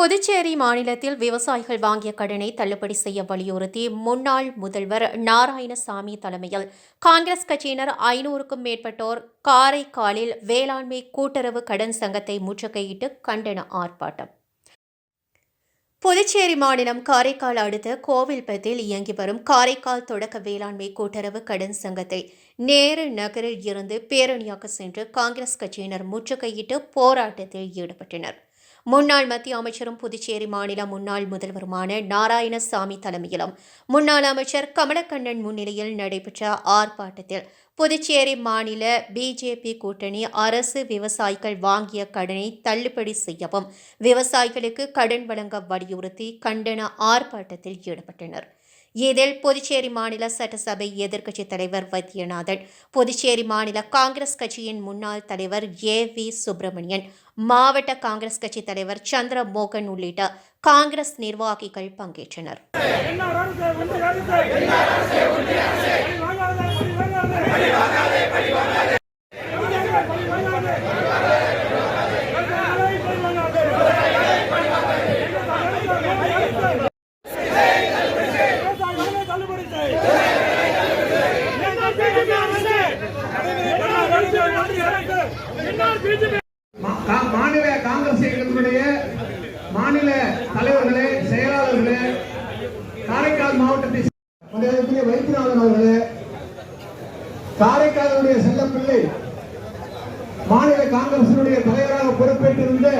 புதுச்சேரி மாநிலத்தில் விவசாயிகள் வாங்கிய கடனை தள்ளுபடி செய்ய வலியுறுத்தி முன்னாள் முதல்வர் நாராயணசாமி தலைமையில் காங்கிரஸ் கட்சியினர் ஐநூறுக்கும் மேற்பட்டோர் காரைக்காலில் வேளாண்மை கூட்டுறவு கடன் சங்கத்தை முற்றுகையிட்டு கண்டன ஆர்ப்பாட்டம். புதுச்சேரி மாநிலம் காரைக்கால் அடுத்த கோவில்பத்தில் இயங்கி வரும் காரைக்கால் தொடக்க வேளாண்மை கூட்டுறவு கடன் சங்கத்தை நேரு நகரில் இருந்து பேரணியாக சென்று காங்கிரஸ் கட்சியினர் முற்றுகையிட்டு போராட்டத்தில் ஈடுபட்டனர். முன்னாள் மத்திய அமைச்சரும் புதுச்சேரி மாநில முன்னாள் முதல்வருமான நாராயணசாமி தலைமையிலும் முன்னாள் அமைச்சர் கமலக்கண்ணன் முன்னிலையில் நடைபெற்ற ஆர்ப்பாட்டத்தில் புதுச்சேரி மாநில பிஜேபி கூட்டணி அரசு விவசாயிகள் வாங்கிய கடனை தள்ளுபடி செய்யவும் விவசாயிகளுக்கு கடன் வழங்க வலியுறுத்தி கண்டன ஆர்ப்பாட்டத்தில் ஈடுபட்டனர். இதில் புதுச்சேரி மாநில சட்டசபை எதிர்க்கட்சித் தலைவர் வைத்தியநாதன் புதுச்சேரி மாநில காங்கிரஸ் கட்சியின் முன்னாள் தலைவர் ஏ வி சுப்பிரமணியன் மாவட்ட காங்கிரஸ் கட்சித் தலைவர் சந்திரமோகன் உள்ளிட்ட காங்கிரஸ் நிர்வாகிகள் பங்கேற்றனர். பழி வாங்காதே ஒன்றிய அரசு பழி வாங்காதே பழி வாங்காதே பழி வாங்காதே பழி வாங்காதே பழி வாங்காதே பழி வாங்காதே விவசாயிகளை தள்ளுபடி செய் என்ஆர் பிஜேபி அரசு என்ஆர் அரசு ஒன்றிய அரசு என்ஆர் பிஜேபி மா- கா- மாநில காங்கிரஸ் இயக்கத்தினுடைய மாநில தலைவர்களே செயலாளர்களே காரைக்கால் மாவட்டத்தை வைத்தியநாதன் அவர்களே காரைக்காலுடைய செல்லப்பிள்ளை மாநில காங்கிரசினுடைய தலைவராக பொறுப்பேற்றிருந்த